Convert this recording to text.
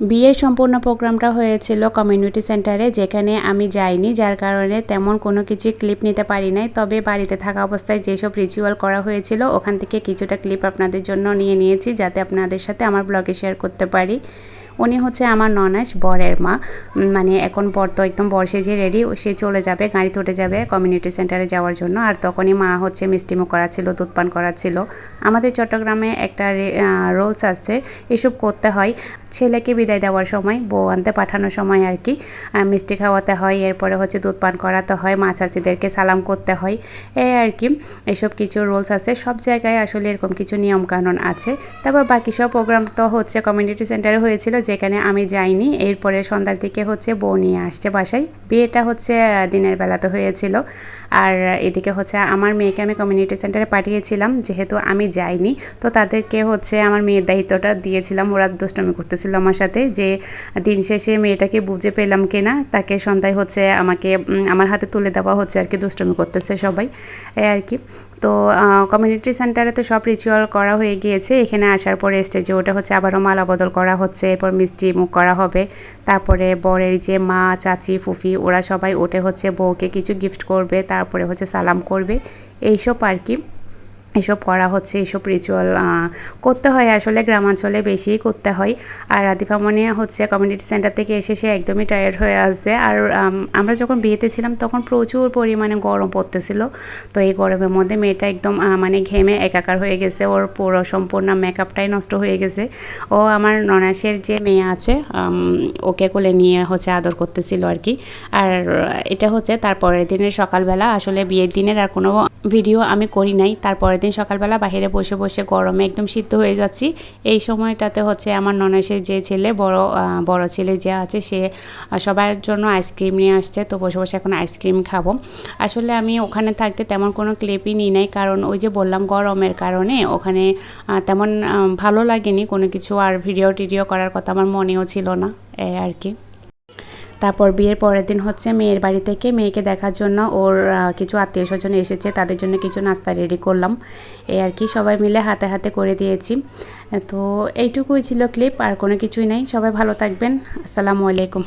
বিয়ের সম্পূর্ণ প্রোগ্রামটা হয়েছিল কমিউনিটি সেন্টারে, যেখানে আমি যাইনি, যার কারণে তেমন কোনো কিছু ক্লিপ নিতে পারি নাই। তবে বাড়িতে থাকা অবস্থায় যেসব রিচুয়াল করা হয়েছিল, ওখান থেকে কিছুটা ক্লিপ আপনাদের জন্য নিয়ে নিয়েছি, যাতে আপনাদের সাথে আমার ব্লগে শেয়ার করতে পারি। উনি হচ্ছে আমার ননাস, বরের মা। মানে এখন বর তো একদম বর সেজে রেডি সে চলে যাবে গাড়িতে উঠে যাবে কমিউনিটি সেন্টারে যাওয়ার জন্য। আর তখনই মা হচ্ছে মিষ্টিমুখ করাচ্ছিল, দুধ পান করাচ্ছিল। আমাদের চট্টগ্রামে একটা রোলস আছে, এসব করতে হয়। ছেলেকে বিদায় দেওয়ার সময়, বউ আনতে পাঠানোর সময় আর কি মিষ্টি খাওয়াতে হয়। এরপরে হচ্ছে দুধ পান করাতে হয়, মা চাচিদেরকে সালাম করতে হয়। এই আর কি, এসব কিছু রোলস আছে। সব জায়গায় আসলে এরকম কিছু নিয়ম কানুন আছে। তারপর বাকি সব প্রোগ্রাম তো হচ্ছে কমিউনিটি সেন্টারে হয়েছিল। যেখানে আমি যাইনি, এরপরে সন্ধ্যার দিকে হচ্ছে বউ নিয়ে আসছে বাসায়। বিয়েটা হচ্ছে দিনের বেলাতে হয়েছিল। আর এদিকে হচ্ছে আমার মেয়েকে আমি কমিউনিটি সেন্টারে পাঠিয়েছিলাম, যেহেতু আমি যাইনি, তো তাদেরকে হচ্ছে আমার মেয়ের দায়িত্বটা দিয়েছিলাম। ওরা দুষ্টমি করতেছিল আমার সাথে যে দিন শেষে মেয়েটাকে বুঝে পেলাম কিনা, তাকে সন্ধ্যায় হচ্ছে আমাকে আমার হাতে তুলে দেওয়া হচ্ছে আর কি, দুষ্টমি করতেছে সবাই আর কি। তো কমিউনিটি সেন্টারে তো সব রিচুয়াল করা হয়ে গিয়েছে, এখানে আসার পরে স্টেজে ওটা হচ্ছে আবারও মালা বদল করা হচ্ছে, এরপর মিষ্টি মুখ করা হবে। তারপরে বরের যে মা, চাচি, ফুফি, ওরা সবাই ওঠে হচ্ছে বউকে কিছু গিফট করবে, তারপরে হচ্ছে সালাম করবে। এইসব আর কি। এসব করা হচ্ছে, এসব রিচুয়াল করতে হয়। আসলে গ্রামাঞ্চলে বেশিই করতে হয়। আর রাধিফা মনে হচ্ছে কমিউনিটি সেন্টার থেকে এসে সে একদমই টায়ার্ড হয়ে আসছে। আর আমরা যখন বিয়েতে ছিলাম তখন প্রচুর পরিমাণে গরম পড়তেছিল। তো এই গরমের মধ্যে মেয়েটা একদম মানে ঘেমে একাকার হয়ে গেছে। ওর পুরো সম্পূর্ণ মেকআপটাই নষ্ট হয়ে গেছে। ও আমার ননাসের যে মেয়ে আছে ওকে কোলে নিয়ে হচ্ছে আদর করতেছিল আর কি। আর এটা হচ্ছে তারপরের দিনের সকালবেলা। আসলে বিয়ের দিনের আর কোনো ভিডিও আমি করি নাই। তারপরের দিন সকালবেলা বাইরে বসে বসে গরমে একদম সিদ্ধ হয়ে যাচ্ছি। এই সময়টাতে হচ্ছে আমার ননাসের যে ছেলে, বড় বড় ছেলে যে আছে, সে সবার জন্য আইসক্রিম নিয়ে আসছে। তো বসে বসে এখন আইসক্রিম খাব। আসলে আমি ওখানে থাকতে তেমন কোনো ক্লিপই নিই নাই। কারণ ওই যে বললাম গরমের কারণে ওখানে তেমন ভালো লাগেনি। কোনো কিছু আর ভিডিও টিডিও করার কথা আমার মনেও ছিল না আর কি। তারপর বিয়ের পরের দিন হচ্ছে মেয়ের বাড়ি থেকে মেয়েকে দেখার জন্য ওর কিছু আত্মীয় স্বজন এসেছে, তাদের জন্য কিছু নাস্তা রেডি করলাম। এই আর কি, সবাই মিলে হাতে হাতে করে দিয়েছি। তো এইটুকুই ছিল ক্লিপ আর কোনো কিছুই নেই। সবাই ভালো থাকবেন। আসসালামু আলাইকুম।